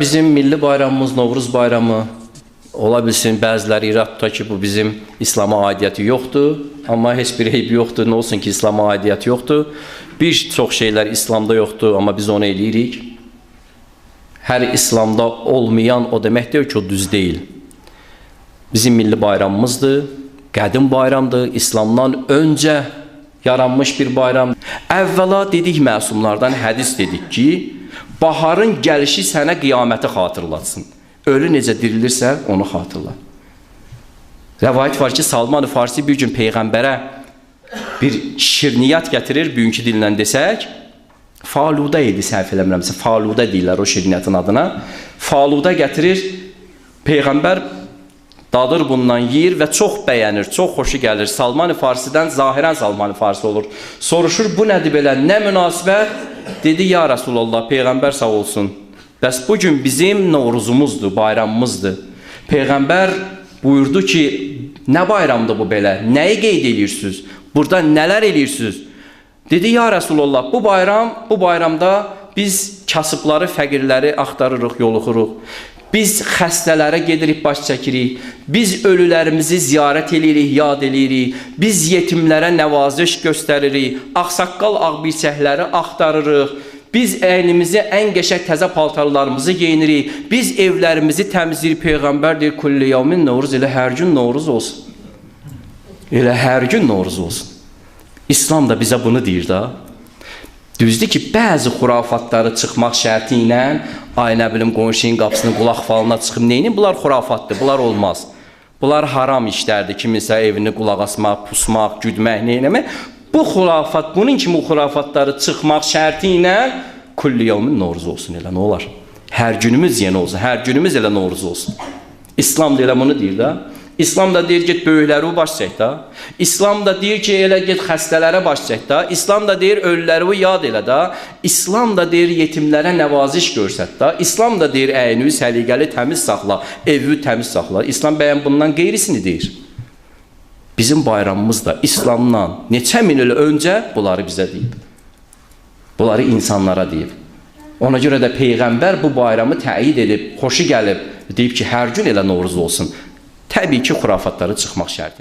Bizim milli bayramımız Novruz bayramı ola bilsin bəziləri irad ki, bu bizim İslam'a aidiyyəti yoxdur. Amma heç bir eybi yoxdur. Nə olsun ki, İslam'a aidiyyəti yoxdur. Bir çox şeylər İslamda yoxdur, amma biz onu eləyirik. Hər İslamda olmayan o demək deyil ki, o düz deyil. Bizim milli bayramımızdır. Qədim bayramdır. İslamdan öncə yaranmış bir bayram. Əvvəla dedik məsumlardan hədis dedik ki, baharın gəlişi sənə qiyaməti xatırlatsın. Ölü necə dirilirsə, onu xatırla. Rəvayət var ki, Salman-ı Farsi bir gün peyğəmbərə bir şirniyyat gətirir, bugünkü dillə desək, faluda idi səhv eləmirəmsə, faluda deyirlər o şirniyyatın adına. Faluda gətirir, peyğəmbər dadır bundan yeyir və çox bəyənir, çox xoşu gəlir. Salman-ı Farsidən zahirən Salman-ı Farsi olur. Soruşur, bu nədir belə, nə münasibət? Dedi, ya Rasulallah, Peyğəmbər sağ olsun. Bəs bu gün bizim Novruzumuzdur, bayramımızdır. Peyğəmbər buyurdu ki, nə bayramdır bu belə? Nəyi qeyd edirsiniz? Burada nələr edirsiniz? Dedi, ya Rasulallah, bu bayram, bu bayramda biz kasıbları, fəqirləri axtarırıq, yoluxuruq. Biz xəstələrə gedirik, baş çəkirik. Biz ölülərimizi ziyarət eləyirik, yad eləyirik. Biz yetimlərə nəvaziş göstəririk. Ağsaqqal ağbirçəkləri axtarırıq. Biz əynimizi ən qəşəng təzə paltarlarımızı geyinirik. Biz evlərimizi təmizləyirik. Peyğəmbər deyir, "Kulli yevmin Novruz elə hər gün Novruz olsun." Elə hər gün Novruz olsun. İslam da bizə bunu deyir da. Düzdür ki, bəzi xurafatları çıxmaq şərti ilə, ay nə bilim qonşunun qapısının qulaq falına çıxıb neyini? Bunlar xurafatdır, bunlar olmaz. Bunlar haram işlərdir. Kiminsə evini qulaq asmaq, pusmaq, güdmək, neynəmək. Bu xurafat, bunun kimi xurafatları çıxmaq şərti ilə kulli yevmin Novruz olsun elə nə olar? Hər günümüz yeni olsun, hər günümüz elə Novruz olsun. İslam da elə bunu deyir də. İslam da deyir get böyükləri baş çək də. İslam da deyir ki elə get xəstələrə baş çək də. İslam da deyir ölüləri yad elə də. İslam da deyir yetimlərə nəvaziş göstər də. İslam da deyir əyni səliqəli təmiz saxla, evi təmiz saxla. İslam bəyən bundan qeyrisini deyir. Bizim bayramımız da İslamdan neçə min il öncə bunları bizə deyib. Bunları insanlara deyib. Ona görə də peyğəmbər bu bayramı təyid edib, xoşu gəlib, deyib ki, hər gün elə Novruz olsun. Təbii ki, xurafatları çıxmaq şərtinə.